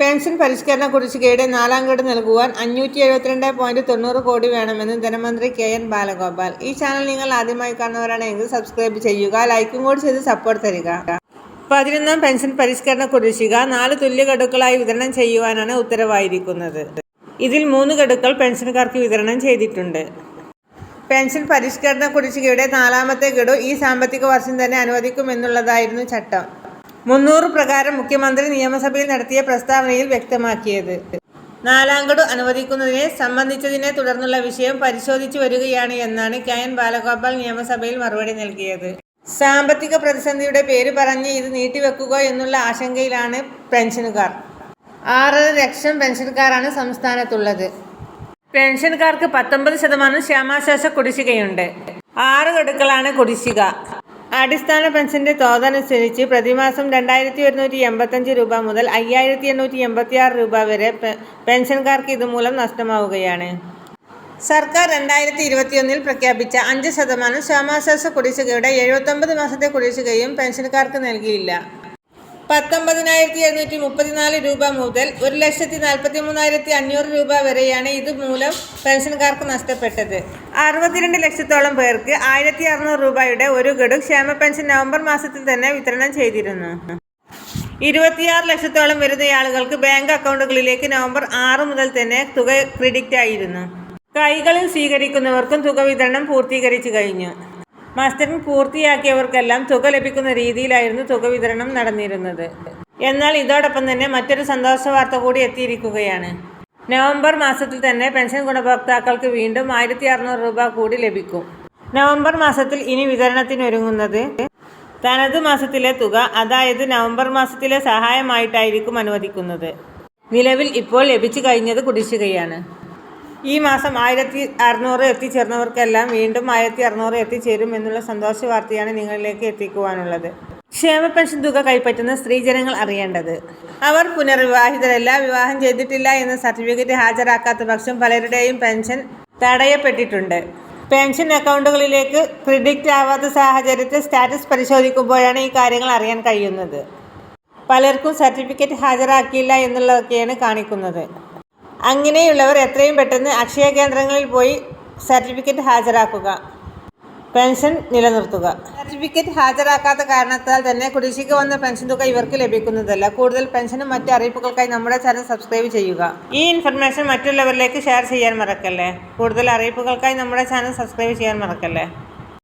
Pension പരിഷ്കരണ കുടിശ്ശികയുടെ നാലാം ഘട്ടം നൽകുവാൻ അഞ്ഞൂറ്റി എഴുപത്തിരണ്ട് പോയിന്റ് തൊണ്ണൂറ് കോടി വേണമെന്ന് ധനമന്ത്രി കെ എൻ ബാലഗോപാൽ. ഈ ചാനൽ നിങ്ങൾ ആദ്യമായി കാണുന്നവരാണെങ്കിൽ സബ്സ്ക്രൈബ് ചെയ്യുക ലൈക്കും കൂടി ചെയ്ത് സപ്പോർട്ട് തരിക. പതിനൊന്നാം പെൻഷൻ പരിഷ്കരണ കുടിശ്ശിക നാല് തുല്യ ഗഡുക്കളായി വിതരണം ചെയ്യുവാനാണ് ഉത്തരവായിരിക്കുന്നത്. ഇതിൽ മൂന്ന് ഗഡുക്കൾ പെൻഷൻകാർക്ക് വിതരണം ചെയ്തിട്ടുണ്ട്. പെൻഷൻ പരിഷ്കരണ കുടിശ്ശികയുടെ നാലാമത്തെ ഗഡു ഈ സാമ്പത്തിക വർഷം തന്നെ അനുവദിക്കുമെന്നുള്ളതായിരുന്നു ചട്ടം. മുന്നൂറ് പ്രകാരം മുഖ്യമന്ത്രി നിയമസഭയിൽ നടത്തിയ പ്രസ്താവനയിൽ വ്യക്തമാക്കിയത്. നാലാം ഗഡു അനുവദിക്കുന്നതിനെ സംബന്ധിച്ചതിനെ തുടർന്നുള്ള വിഷയം പരിശോധിച്ചു വരികയാണ് എന്നാണ് കെ എൻ ബാലഗോപാൽ നിയമസഭയിൽ മറുപടി നൽകിയത്. സാമ്പത്തിക പ്രതിസന്ധിയുടെ പേര് പറഞ്ഞ് ഇത് നീട്ടിവെക്കുക എന്നുള്ള ആശങ്കയിലാണ് പെൻഷനുകാർ. ആറര ലക്ഷം പെൻഷൻകാരാണ് സംസ്ഥാനത്തുള്ളത്. പെൻഷൻകാർക്ക് പത്തൊമ്പത് ശതമാനം ക്ഷാമാശ്വാസ കുടിശ്ശികയുണ്ട്. ആറ് ഗഡുക്കളാണ് കുടിശ്ശിക. അടിസ്ഥാന പെൻഷന്റെ തോതനുസരിച്ച് പ്രതിമാസം രണ്ടായിരത്തി ഒരുന്നൂറ്റി എൺപത്തഞ്ച് രൂപ മുതൽ അയ്യായിരത്തി എണ്ണൂറ്റി എൺപത്തി ആറ് രൂപ വരെ പെൻഷൻകാർക്ക് ഇതുമൂലം നഷ്ടമാവുകയാണ്. സർക്കാർ രണ്ടായിരത്തി ഇരുപത്തിയൊന്നിൽ പ്രഖ്യാപിച്ച അഞ്ച് ശതമാനം ക്ഷാമാശ്വാസ കുടിശ്ശികയുടെ എഴുപത്തൊമ്പത് മാസത്തെ കുടിശ്ശികയും പെൻഷൻകാർക്ക് നൽകിയില്ല. പത്തൊമ്പതിനായിരത്തി എഴുന്നൂറ്റി മുപ്പത്തിനാല് രൂപ മുതൽ ഒരു ലക്ഷത്തി നാൽപ്പത്തി മൂന്നായിരത്തി അഞ്ഞൂറ് രൂപ വരെയാണ് ഇതുമൂലം പെൻഷൻകാർക്ക് നഷ്ടപ്പെട്ടത്. അറുപത്തിരണ്ട് ലക്ഷത്തോളം പേർക്ക് ആയിരത്തി അറുന്നൂറ് രൂപയുടെ ഒരു ഗഡു ക്ഷേമ പെൻഷൻ നവംബർ മാസത്തിൽ തന്നെ വിതരണം ചെയ്തിരുന്നു. ഇരുപത്തിയാറ് ലക്ഷത്തോളം വരുന്ന ആളുകൾക്ക് ബാങ്ക് അക്കൗണ്ടുകളിലേക്ക് നവംബർ ആറ് മുതൽ തന്നെ തുക ക്രെഡിറ്റ് ആയിരുന്നു കൈകളിൽ സ്വീകരിക്കുന്നവർക്കും തുക വിതരണം പൂർത്തീകരിച്ചു കഴിഞ്ഞു. മസ്റ്ററിംഗ് പൂർത്തിയാക്കിയവർക്കെല്ലാം തുക ലഭിക്കുന്ന രീതിയിലായിരുന്നു തുക വിതരണം നടന്നിരുന്നത്. എന്നാൽ ഇതോടൊപ്പം തന്നെ മറ്റൊരു സന്തോഷ വാർത്ത കൂടി എത്തിയിരിക്കുകയാണ്. നവംബർ മാസത്തിൽ തന്നെ പെൻഷൻ ഗുണഭോക്താക്കൾക്ക് വീണ്ടും ആയിരത്തി അറുന്നൂറ് രൂപ കൂടി ലഭിക്കും. നവംബർ മാസത്തിൽ ഇനി വിതരണത്തിനൊരുങ്ങുന്നത് തനത് മാസത്തിലെ തുക അതായത് നവംബർ മാസത്തിലെ സഹായമായിട്ടായിരിക്കും അനുവദിക്കുന്നത്. നിലവിൽ ഇപ്പോൾ ലഭിച്ചു കഴിഞ്ഞത് കുടിശ്ശികയാണ്. ഈ മാസം ആയിരത്തി അറുന്നൂറ് എത്തിച്ചേർന്നവർക്കെല്ലാം വീണ്ടും ആയിരത്തി അറുന്നൂറ് എത്തിച്ചേരും എന്നുള്ള സന്തോഷ വാർത്തയാണ് നിങ്ങളിലേക്ക് എത്തിക്കുവാനുള്ളത്. ക്ഷേമ പെൻഷൻ തുക കൈപ്പറ്റുന്ന സ്ത്രീജനങ്ങൾ അറിയേണ്ടത്. അവർ പുനർവിവാഹിതരല്ല വിവാഹം ചെയ്തിട്ടില്ല എന്ന സർട്ടിഫിക്കറ്റ് ഹാജരാക്കാത്ത പക്ഷം പലരുടെയും പെൻഷൻ തടയപ്പെട്ടിട്ടുണ്ട്. പെൻഷൻ അക്കൗണ്ടുകളിലേക്ക് ക്രെഡിറ്റ് ആവാത്ത സാഹചര്യത്തിൽ സ്റ്റാറ്റസ് പരിശോധിക്കുമ്പോഴാണ് ഈ കാര്യങ്ങൾ അറിയാൻ കഴിയുന്നത്. പലർക്കും സർട്ടിഫിക്കറ്റ് ഹാജരാക്കിയില്ല എന്നുള്ളതൊക്കെയാണ് കാണിക്കുന്നത്. അങ്ങനെയുള്ളവർ എത്രയും പെട്ടെന്ന് അക്ഷയ കേന്ദ്രങ്ങളിൽ പോയി സർട്ടിഫിക്കറ്റ് ഹാജരാക്കുക. പെൻഷൻ നിലനിർത്തുക. സർട്ടിഫിക്കറ്റ് ഹാജരാക്കാത്ത കാരണത്താൽ തന്നെ കുടിശ്ശിക വന്ന പെൻഷൻ തുക ഇവർക്ക് ലഭിക്കുന്നതല്ല. കൂടുതൽ പെൻഷനും മറ്റ് അറിയിപ്പുകൾക്കായി നമ്മുടെ ചാനൽ സബ്സ്ക്രൈബ് ചെയ്യുക. ഈ ഇൻഫർമേഷൻ മറ്റുള്ളവരിലേക്ക് ഷെയർ ചെയ്യാൻ മറക്കല്ലേ? കൂടുതൽ അറിയിപ്പുകൾക്കായി നമ്മുടെ ചാനൽ സബ്സ്ക്രൈബ് ചെയ്യാൻ മറക്കല്ലേ?